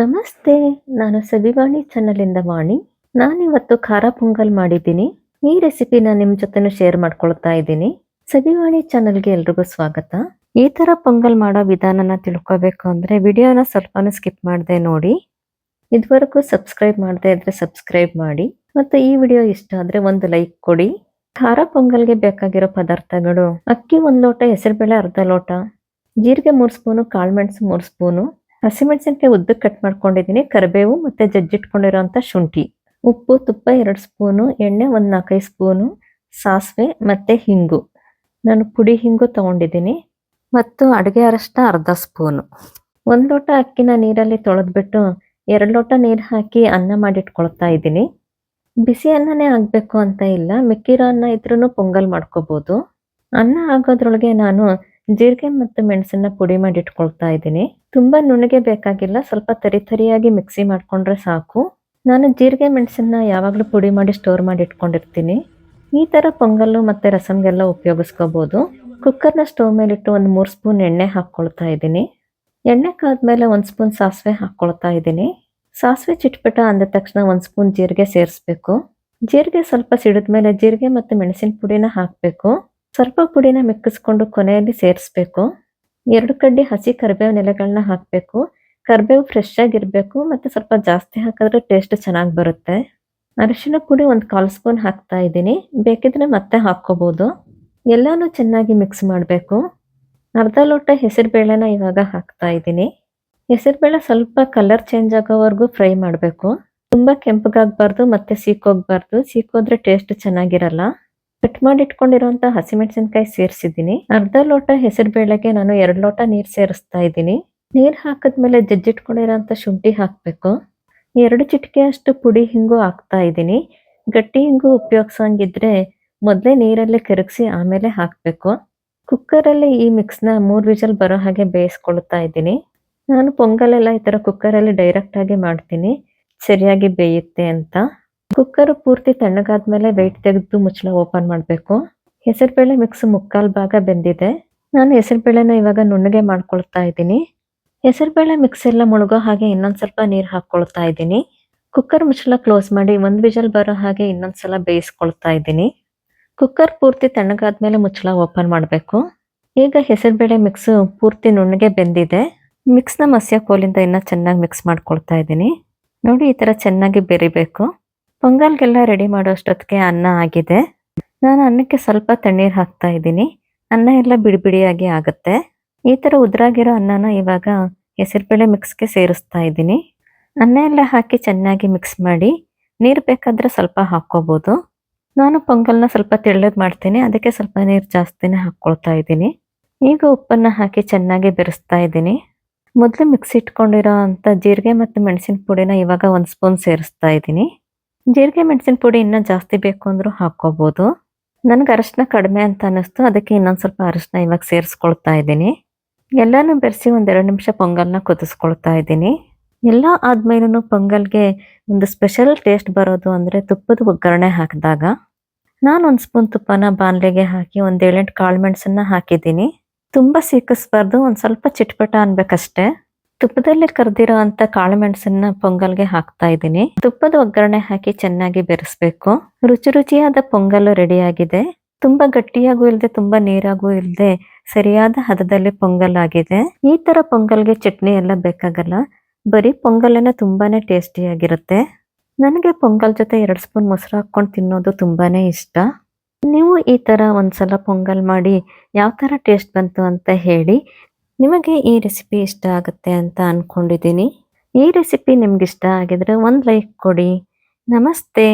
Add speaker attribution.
Speaker 1: ನಮಸ್ತೆ, ನಾನು ಸವಿವಾಣಿ ಚಾನಲಿಂದ ವಾಣಿ. ನಾನಿವತ್ತು ಖಾರ ಪೊಂಗಲ್ ಮಾಡಿದ್ದೀನಿ. ಈ ರೆಸಿಪಿನ ನಿಮ್ಮ ಜೊತೆನೂ ಶೇರ್ ಮಾಡ್ಕೊಳ್ತಾ ಇದ್ದೀನಿ. ಸವಿವಾಣಿ ಚಾನಲ್ಗೆ ಎಲ್ರಿಗೂ ಸ್ವಾಗತ. ಈ ತರ ಪೊಂಗಲ್ ಮಾಡೋ ವಿಧಾನನ ತಿಳ್ಕೊಬೇಕು ಅಂದ್ರೆ ವಿಡಿಯೋನ ಸ್ವಲ್ಪನೂ ಸ್ಕಿಪ್ ಮಾಡದೆ ನೋಡಿ. ಇದುವರೆಗೂ ಸಬ್ಸ್ಕ್ರೈಬ್ ಮಾಡದೆ ಇದ್ರೆ ಸಬ್ಸ್ಕ್ರೈಬ್ ಮಾಡಿ. ಮತ್ತು ಈ ವಿಡಿಯೋ ಇಷ್ಟ ಆದ್ರೆ ಒಂದು ಲೈಕ್ ಕೊಡಿ. ಖಾರ ಪೊಂಗಲ್ಗೆ ಬೇಕಾಗಿರೋ ಪದಾರ್ಥಗಳು, ಅಕ್ಕಿ ಒಂದು ಲೋಟ, ಹೆಸರುಬೇಳೆ ಅರ್ಧ ಲೋಟ, ಜೀರಿಗೆ ಮೂರು ಸ್ಪೂನು ಕಾಳುಮೆಣಸು ಮೂರು ಸ್ಪೂನು ಹಸಿಮೆಣಸಿನಕಾಯಿ ಉದ್ದಕ್ಕೆ ಕಟ್ ಮಾಡ್ಕೊಂಡಿದ್ದೀನಿ. ಕರಿಬೇವು ಮತ್ತು ಜಜ್ಜಿಟ್ಕೊಂಡಿರೋಂಥ ಶುಂಠಿ. ಉಪ್ಪು, ತುಪ್ಪ ಎರಡು ಸ್ಪೂನು, ಎಣ್ಣೆ ಒಂದು ನಾಲ್ಕೈದು ಸ್ಪೂನು, ಸಾಸಿವೆ ಮತ್ತು ಹಿಂಗು. ನಾನು ಪುಡಿ ಹಿಂಗು ತಗೊಂಡಿದ್ದೀನಿ. ಮತ್ತು ಅಡುಗೆ ಅರಷ್ಟ ಅರ್ಧ ಸ್ಪೂನು. ಒಂದು ಲೋಟ ಅಕ್ಕಿನ ನೀರಲ್ಲಿ ತೊಳೆದ್ಬಿಟ್ಟು ಎರಡು ಲೋಟ ನೀರು ಹಾಕಿ ಅನ್ನ ಮಾಡಿಟ್ಕೊಳ್ತಾ ಇದ್ದೀನಿ. ಬಿಸಿ ಅನ್ನನೇ ಆಗಬೇಕು ಅಂತ ಇಲ್ಲ. ಮಿಕ್ಕಿರೋ ಅನ್ನ ಇದ್ರೂ ಪೊಂಗಲ್ ಮಾಡ್ಕೋಬೋದು. ಅನ್ನ ಆಗೋದ್ರೊಳಗೆ ನಾನು ಜೀರಿಗೆ ಮತ್ತು ಮೆಣಸನ್ನ ಪುಡಿ ಮಾಡಿ ಇಟ್ಕೊಳ್ತಾ ಇದ್ದೀನಿ. ತುಂಬಾ ನುಣ್ಣಗೆ ಬೇಕಾಗಿಲ್ಲ, ಸ್ವಲ್ಪ ತರಿ ತರಿಯಾಗಿ ಮಿಕ್ಸಿ ಮಾಡ್ಕೊಂಡ್ರೆ ಸಾಕು. ನಾನು ಜೀರಿಗೆ ಮೆಣಸನ್ನ ಯಾವಾಗಲೂ ಪುಡಿ ಮಾಡಿ ಸ್ಟೋರ್ ಮಾಡಿ ಇಟ್ಕೊಂಡಿರ್ತೀನಿ. ಈ ಥರ ಪೊಂಗಲ್ಲು ಮತ್ತು ರಸಮ್ಗೆಲ್ಲ ಉಪಯೋಗಿಸ್ಕೋಬೋದು. ಕುಕ್ಕರ್ನ ಸ್ಟವ್ ಮೇಲಿಟ್ಟು ಒಂದು ಮೂರು ಸ್ಪೂನ್ ಎಣ್ಣೆ ಹಾಕ್ಕೊಳ್ತಾ ಇದ್ದೀನಿ. ಎಣ್ಣೆ ಕಾದ್ಮೇಲೆ ಒಂದು ಸ್ಪೂನ್ ಸಾಸಿವೆ ಹಾಕ್ಕೊಳ್ತಾ ಇದ್ದೀನಿ. ಸಾಸಿವೆ ಚಿಟ್ಪಟ ಅಂದ ತಕ್ಷಣ ಒಂದು ಸ್ಪೂನ್ ಜೀರಿಗೆ ಸೇರಿಸ್ಬೇಕು. ಜೀರಿಗೆ ಸ್ವಲ್ಪ ಸಿಡಿದ್ಮೇಲೆ ಜೀರಿಗೆ ಮತ್ತು ಮೆಣಸಿನ ಪುಡಿನ ಹಾಕಬೇಕು. ಸ್ವಲ್ಪ ಪುಡಿನ ಮಿಕ್ಕಿಸ್ಕೊಂಡು ಕೊನೆಯಲ್ಲಿ ಸೇರಿಸ್ಬೇಕು. ಎರಡು ಕಡ್ಡಿ ಹಸಿ ಕರಿಬೇವು ನೆಲೆಗಳನ್ನ ಹಾಕಬೇಕು. ಕರಿಬೇವು ಫ್ರೆಶ್ ಆಗಿರಬೇಕು ಮತ್ತು ಸ್ವಲ್ಪ ಜಾಸ್ತಿ ಹಾಕಿದ್ರೆ ಟೇಸ್ಟ್ ಚೆನ್ನಾಗಿ ಬರುತ್ತೆ. ಅರಿಶಿನ ಪುಡಿ ಒಂದು ಕಾಲ್ ಸ್ಪೂನ್ ಹಾಕ್ತಾ ಇದ್ದೀನಿ. ಬೇಕಿದ್ರೆ ಮತ್ತೆ ಹಾಕ್ಕೋಬೋದು. ಎಲ್ಲಾನು ಚೆನ್ನಾಗಿ ಮಿಕ್ಸ್ ಮಾಡಬೇಕು. ಅರ್ಧ ಲೋಟ ಹೆಸರುಬೇಳೆನ ಇವಾಗ ಹಾಕ್ತಾ ಇದ್ದೀನಿ. ಹೆಸರುಬೇಳೆ ಸ್ವಲ್ಪ ಕಲರ್ ಚೇಂಜ್ ಆಗೋವರೆಗೂ ಫ್ರೈ ಮಾಡಬೇಕು. ತುಂಬ ಕೆಂಪಗಾಗಬಾರ್ದು ಮತ್ತೆ ಸೀಕೋಗ್ಬಾರ್ದು. ಸೀಕೋದ್ರೆ ಟೇಸ್ಟ್ ಚೆನ್ನಾಗಿರಲ್ಲ. ಕಟ್ ಮಾಡಿ ಹಸಿಮೆಣಸಿನಕಾಯಿ ಸೇರಿಸಿದ್ದೀನಿ. ಅರ್ಧ ಲೋಟ ಹೆಸರುಬೇಳೆಗೆ ನಾನು ಎರಡು ಲೋಟ ನೀರು ಸೇರಿಸ್ತಾ ಇದ್ದೀನಿ. ನೀರು ಹಾಕಿದ್ಮೇಲೆ ಜಜ್ಜಿಟ್ಕೊಂಡಿರೋಂಥ ಶುಂಠಿ ಹಾಕಬೇಕು. ಎರಡು ಚಿಟಿಕೆ ಅಷ್ಟು ಪುಡಿ ಹಿಂಗು ಹಾಕ್ತಾ ಇದ್ದೀನಿ. ಗಟ್ಟಿ ಹಿಂಗು ಉಪಯೋಗಿಸೋಂಗಿದ್ರೆ ಮೊದಲೇ ನೀರಲ್ಲಿ ಕರಗಿಸಿ ಆಮೇಲೆ ಹಾಕಬೇಕು. ಕುಕ್ಕರಲ್ಲಿ ಈ ಮಿಕ್ಸ್ನ ಮೂರು ವಿಜಲ್ ಬರೋ ಹಾಗೆ ಬೇಯಿಸ್ಕೊಳ್ತಾ ಇದ್ದೀನಿ. ನಾನು ಪೊಂಗಲೆಲ್ಲ ಈ ಥರ ಕುಕ್ಕರಲ್ಲಿ ಡೈರೆಕ್ಟಾಗಿ ಮಾಡ್ತೀನಿ. ಸರಿಯಾಗಿ ಬೇಯುತ್ತೆ ಅಂತ. ಕುಕ್ಕರ್ ಪೂರ್ತಿ ತಣ್ಣಗಾದ್ಮೇಲೆ ವೆಯ್ಟ್ ತೆಗೆದು ಮುಚ್ಚಳ ಓಪನ್ ಮಾಡಬೇಕು. ಹೆಸರುಬೇಳೆ ಮಿಕ್ಸ್ ಮುಕ್ಕಾಲು ಭಾಗ ಬೆಂದಿದೆ. ನಾನು ಹೆಸರುಬೇಳೆನ ಇವಾಗ ನುಣ್ಣಗೆ ಮಾಡ್ಕೊಳ್ತಾ ಇದ್ದೀನಿ. ಹೆಸರುಬೇಳೆ ಮಿಕ್ಸ್ ಎಲ್ಲ ಮುಳುಗೋ ಹಾಗೆ ಇನ್ನೊಂದು ಸ್ವಲ್ಪ ನೀರು ಹಾಕ್ಕೊಳ್ತಾ ಇದ್ದೀನಿ. ಕುಕ್ಕರ್ ಮುಚ್ಚಳ ಕ್ಲೋಸ್ ಮಾಡಿ ಒಂದು ವಿಜಲ್ ಬರೋ ಹಾಗೆ ಇನ್ನೊಂದು ಸಲ ಬೇಯಿಸ್ಕೊಳ್ತಾ ಇದ್ದೀನಿ. ಕುಕ್ಕರ್ ಪೂರ್ತಿ ತಣ್ಣಗಾದ್ಮೇಲೆ ಮುಚ್ಚಳ ಓಪನ್ ಮಾಡಬೇಕು. ಈಗ ಹೆಸರುಬೇಳೆ ಮಿಕ್ಸ್ ಪೂರ್ತಿ ನುಣ್ಣಗೆ ಬೆಂದಿದೆ. ಮಿಕ್ಸ್ನ ಮಸ್ಯ ಕೋಲಿಂದ ಇನ್ನೂ ಚೆನ್ನಾಗಿ ಮಿಕ್ಸ್ ಮಾಡ್ಕೊಳ್ತಾ ಇದ್ದೀನಿ. ನೋಡಿ ಈ ಥರ ಚೆನ್ನಾಗಿ ಬೆರಿಬೇಕು. ಪೊಂಗಲ್ಗೆಲ್ಲ ರೆಡಿ ಮಾಡೋ ಅಷ್ಟೊತ್ತಿಗೆ ಅನ್ನ ಆಗಿದೆ. ನಾನು ಅನ್ನಕ್ಕೆ ಸ್ವಲ್ಪ ತಣ್ಣೀರು ಹಾಕ್ತಾ ಇದ್ದೀನಿ. ಅನ್ನ ಎಲ್ಲ ಬಿಡಿಬಿಡಿಯಾಗಿ ಆಗುತ್ತೆ. ಈ ಥರ ಉದ್ರಾಗಿರೋ ಅನ್ನನ ಇವಾಗ ಹೆಸರುಬೇಳೆ ಮಿಕ್ಸ್ಗೆ ಸೇರಿಸ್ತಾ ಇದ್ದೀನಿ. ಅನ್ನ ಎಲ್ಲ ಹಾಕಿ ಚೆನ್ನಾಗಿ ಮಿಕ್ಸ್ ಮಾಡಿ ನೀರು ಬೇಕಾದರೆ ಸ್ವಲ್ಪ ಹಾಕ್ಕೋಬೋದು. ನಾನು ಪೊಂಗಲ್ನ ಸ್ವಲ್ಪ ತೆಳ್ಳಗೆ ಮಾಡ್ತೀನಿ. ಅದಕ್ಕೆ ಸ್ವಲ್ಪ ನೀರು ಜಾಸ್ತಿನೇ ಹಾಕ್ಕೊಳ್ತಾ ಇದ್ದೀನಿ. ಈಗ ಉಪ್ಪನ್ನು ಹಾಕಿ ಚೆನ್ನಾಗಿ ಬೆರೆಸ್ತಾ ಇದ್ದೀನಿ. ಮೊದಲು ಮಿಕ್ಸಿ ಇಟ್ಕೊಂಡಿರೋ ಅಂಥ ಜೀರಿಗೆ ಮತ್ತು ಮೆಣಸಿನ ಪುಡಿನ ಇವಾಗ ಒಂದು ಸ್ಪೂನ್ ಸೇರಿಸ್ತಾ ಇದ್ದೀನಿ. ಜೀರಿಗೆ ಮೆಣಸಿನ ಪುಡಿ ಇನ್ನೂ ಜಾಸ್ತಿ ಬೇಕು ಅಂದರೂ ಹಾಕ್ಕೋಬೋದು. ನನಗೆ ಅರಶಿನ ಕಡಿಮೆ ಅಂತ ಅನ್ನಿಸ್ತು, ಅದಕ್ಕೆ ಇನ್ನೊಂದು ಸ್ವಲ್ಪ ಅರಶಿನ ಇವಾಗ ಸೇರಿಸ್ಕೊಳ್ತಾ ಇದ್ದೀನಿ. ಎಲ್ಲನೂ ಬೆರೆಸಿ ಒಂದೆರಡು ನಿಮಿಷ ಪೊಂಗಲ್ನ ಕುದಿಸ್ಕೊಳ್ತಾ ಇದ್ದೀನಿ. ಎಲ್ಲ ಆದ್ಮೇಲೂ ಪೊಂಗಲ್ಗೆ ಒಂದು ಸ್ಪೆಷಲ್ ಟೇಸ್ಟ್ ಬರೋದು ಅಂದರೆ ತುಪ್ಪದ ಒಗ್ಗರಣೆ ಹಾಕಿದಾಗ ನಾನು ಒಂದು ಸ್ಪೂನ್ ತುಪ್ಪನ ಬಾಣಲೆಗೆ ಹಾಕಿ ಒಂದು ಏಳೆಂಟು ಕಾಳು ಮೆಣಸನ್ನ ಹಾಕಿದ್ದೀನಿ. ತುಂಬ ಸೀಕಿಸ್ಬಾರ್ದು ಒಂದು ಸ್ವಲ್ಪ ಚಿಟ್ಪಟ ಅನ್ಬೇಕಷ್ಟೇ. ತುಪ್ಪದಲ್ಲಿ ಕರೆದಿರೋ ಅಂತ ಕಾಳು ಮೆಣಸನ್ನ ಪೊಂಗಲ್ಗೆ ಹಾಕ್ತಾ ಇದ್ದೀನಿ. ತುಪ್ಪದ ಒಗ್ಗರಣೆ ಹಾಕಿ ಚೆನ್ನಾಗಿ ಬೆರೆಸ್ಬೇಕು. ರುಚಿ ರುಚಿಯಾದ ಪೊಂಗಲ್ ರೆಡಿ ಆಗಿದೆ. ತುಂಬಾ ಗಟ್ಟಿಯಾಗೂ ಇಲ್ಲದೆ ತುಂಬಾ ನೀರಾಗೂ ಇಲ್ಲದೆ ಸರಿಯಾದ ಹದದಲ್ಲಿ ಪೊಂಗಲ್ ಆಗಿದೆ. ಈ ತರ ಪೊಂಗಲ್ಗೆ ಚಟ್ನಿ ಎಲ್ಲ ಬೇಕಾಗಲ್ಲ. ಬರೀ ಪೊಂಗಲ್ನ ತುಂಬಾನೇ ಟೇಸ್ಟಿಯಾಗಿರುತ್ತೆ ನನಗೆ ಪೊಂಗಲ್ ಜೊತೆ ಎರಡು ಸ್ಪೂನ್ ಮೊಸರು ಹಾಕ್ಕೊಂಡು ತಿನ್ನೋದು ತುಂಬಾನೇ ಇಷ್ಟ. ನೀವು ಈ ಥರ ಒಂದ್ಸಲ ಪೊಂಗಲ್ ಮಾಡಿ ಯಾವ ತರ ಟೇಸ್ಟ್ ಬಂತು ಅಂತ ಹೇಳಿ ನಿಮಗೆ ಈ ರೆಸಿಪಿ ಇಷ್ಟ ಆಗುತ್ತೆ ಅಂತ ಅಂದ್ಕೊಂಡಿದ್ದೀನಿ ಈ ರೆಸಿಪಿ ನಿಮ್ಗೆ ಇಷ್ಟ ಆಗಿದ್ರೆ ಒಂದು ಲೈಕ್ ಕೊಡಿ. ನಮಸ್ತೆ.